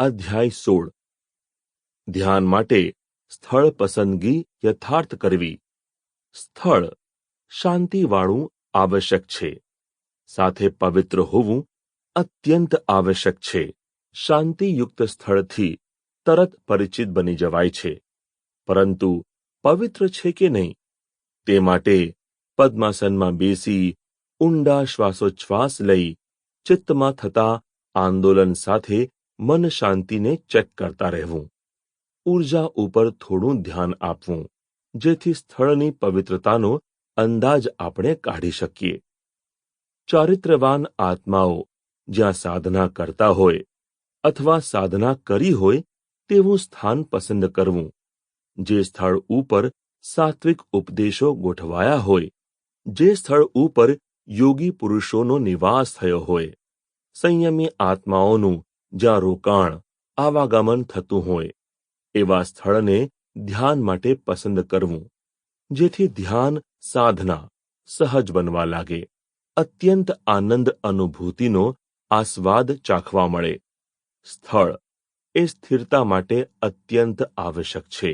અધ્યાય સોળ. ધ્યાન માટે સ્થળ પસંદગી યથાર્થ કરવી. સ્થળ શાંતિવાળું આવશ્યક છે. સાથે પવિત્ર હોવું અત્યંત આવશ્યક છે. શાંતિયુક્ત સ્થળથી તરત પરિચિત બની જવાય છે. પરંતુ પવિત્ર છે કે નહીં? તે માટે પદ્માસનમાં બેસી ઊંડા શ્વાસોચ્છ્વાસ લઈ ચિત્તમાં થતા આંદોલન સાથે મન શાંતિને ચેક કરતા રહેવું. ઊર્જા ઉપર થોડું ધ્યાન આપવું, જેથી સ્થળની પવિત્રતાનો અંદાજ આપણે કાઢી શકીએ. ચારિત્રવાન આત્માઓ જ્યાં સાધના કરતા હોય અથવા સાધના કરી હોય તેવું સ્થાન પસંદ કરવું, જે સ્થળ ઉપર સાત્વિક ઉપદેશો ગોઠવાયા હોય, જે સ્થળ ઉપર યોગી પુરુષોનો નિવાસ થયો હોય. સંયમી આત્માઓનું જ્યાં રોકાણ આવાગમન થતું હોય, એવા સ્થળને ધ્યાન માટે પસંદ કરવું, જેથી ધ્યાન સાધના સહજ બનવા લાગે. અત્યંત આનંદ અનુભૂતિનો આસ્વાદ ચાખવા મળે. સ્થળ એ સ્થિરતા માટે અત્યંત આવશ્યક છે.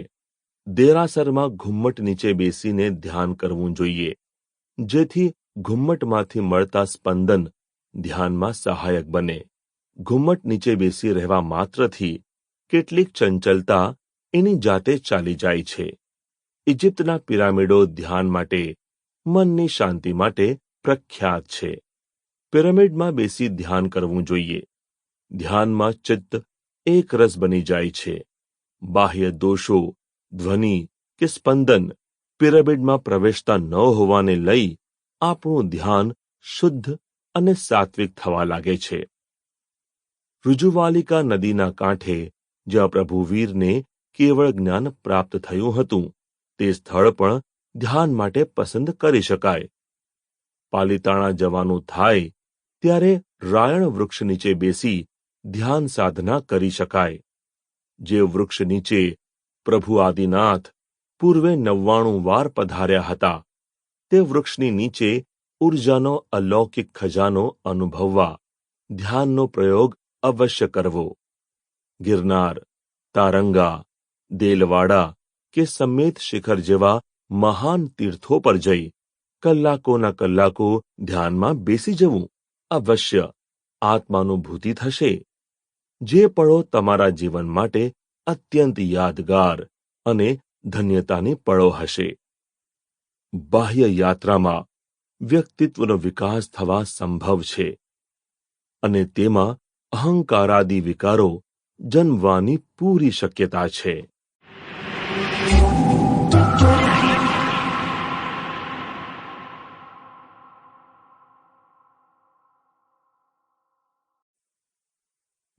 દેરાસરમાં ઘુમ્મટ નીચે બેસીને ધ્યાન કરવું જોઈએ, જેથી ઘુમ્મટમાંથી મળતા સ્પંદન ધ્યાનમાં સહાયક બને. ઘુમ્મટ નીચે બેસી રહેવા માત્રથી કેટલીક ચંચલતા એની જાતે ચાલી જાય છે. ઇજિપ્તના પિરામિડો ધ્યાન માટે, મનની શાંતિ માટે પ્રખ્યાત છે. પિરામિડમાં બેસી ધ્યાન કરવું જોઈએ. ધ્યાનમાં ચિત્ત એક રસ બની જાય છે. બાહ્ય દોષો, ધ્વનિ કે સ્પંદન પિરામિડમાં પ્રવેશતા ન હોવાને લઈ આપણું ધ્યાન શુદ્ધ અને સાત્વિક થવા લાગે છે. રુજુવાલિકા નદીના કાંઠે, જ્યાં પ્રભુ વીરને કેવળ જ્ઞાન પ્રાપ્ત થયું હતું, તે સ્થળ પણ ધ્યાન માટે પસંદ કરી શકાય. પાલિતાણા જવાનું થાય, ત્યારે રાયણ વૃક્ષ નીચે બેસી ધ્યાન સાધના કરી શકાય. જે વૃક્ષ નીચે પ્રભુ આદિનાથ પૂર્વે નવ્વાણું વાર પધાર્યા હતા, તે વૃક્ષની નીચે ઉર્જાનો અલૌકિક ખજાનો અનુભવવા, ધ્યાનનો પ્રયોગ અવશ્ય કરવો. ગિરનાર, તારંગા, દેલવાડા કે સમેત શિખર જેવા મહાન તીર્થો પર જઈ કલાકોના કલાકો ધ્યાનમાં બેસી જવું અવશ્ય આત્માનુભૂતિ થશે. જે પળો તમારા જીવન માટે અત્યંત યાદગાર અને ધન્યતાની પળો હશે. બાહ્ય યાત્રામાં વ્યક્તિત્વનો વિકાસ થવા સંભવ છે. અને તેમાં અહંકારાદી વિકારો જન્મવાની પૂરી શક્યતા છે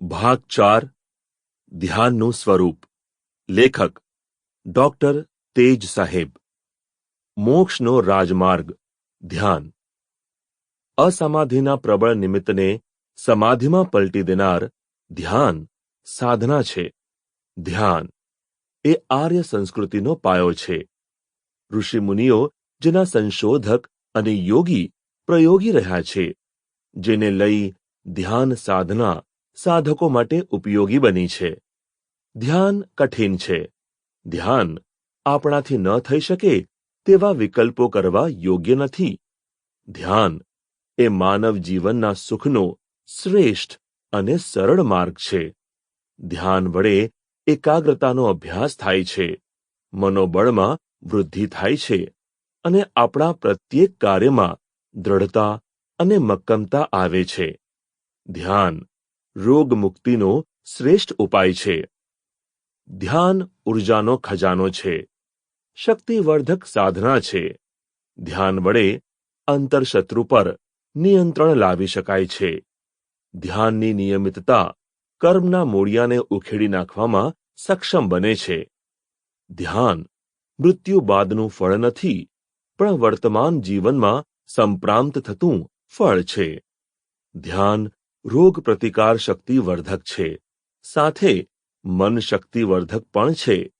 ભાગ ચાર ધ્યાનનું સ્વરૂપ લેખક ડોક્ટર તેજ સાહેબ મોક્ષનો રાજમાર્ગ ધ્યાન અસમાધિના પ્રબળ નિમિત્તને સમાધિમાં પલટી દેનાર ધ્યાન સાધના છે. ધ્યાન એ આર્ય સંસ્કૃતિનો પાયો છે. ઋષિમુનિઓ જેના સંશોધક અને યોગી પ્રયોગી રહ્યા છે, જેને લઈ ધ્યાન સાધના સાધકો માટે ઉપયોગી બની છે. ધ્યાન કઠિન છે. ધ્યાન આપણાથી ન થઈ શકે તેવા વિકલ્પો કરવા યોગ્ય નથી. ધ્યાન એ માનવ જીવનના સુખનો શ્રેષ્ઠ અને સરળ માર્ગ છે. ધ્યાન વડે એકાગ્રતાનો અભ્યાસ થાય છે. મનોબળમાં વૃદ્ધિ થાય છે અને આપણા પ્રત્યેક કાર્યમાં દ્રઢતા અને મક્કમતા આવે છે. ધ્યાન રોગ મુક્તિનો શ્રેષ્ઠ ઉપાય છે. ધ્યાન ઉર્જાનો ખજાનો છે. શક્તિવર્ધક સાધના છે. ધ્યાન વડે અંતરશત્રુ પર નિયંત્રણ લાવી શકાય છે. ધ્યાનની નિયમિતતા કર્મના મૂળિયાને ઉખેડી નાખવામાં સક્ષમ બને છે. ધ્યાન મૃત્યુ બાદનું ફળ નથી, પણ વર્તમાન જીવનમાં સંપ્રાંત થતું ફળ છે. ધ્યાન રોગ પ્રતિકાર શક્તિવર્ધક છે, સાથે મન શક્તિવર્ધક પણ છે.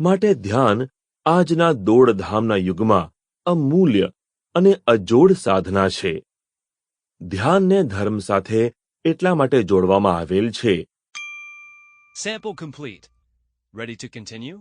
માટે ધ્યાન આજના દોડધામના યુગમાં અમૂલ્ય અને અજોડ સાધના છે. ધ્યાનને ધર્મ સાથે એટલા માટે જોડવામાં આવેલ છે Sample complete. Ready to continue?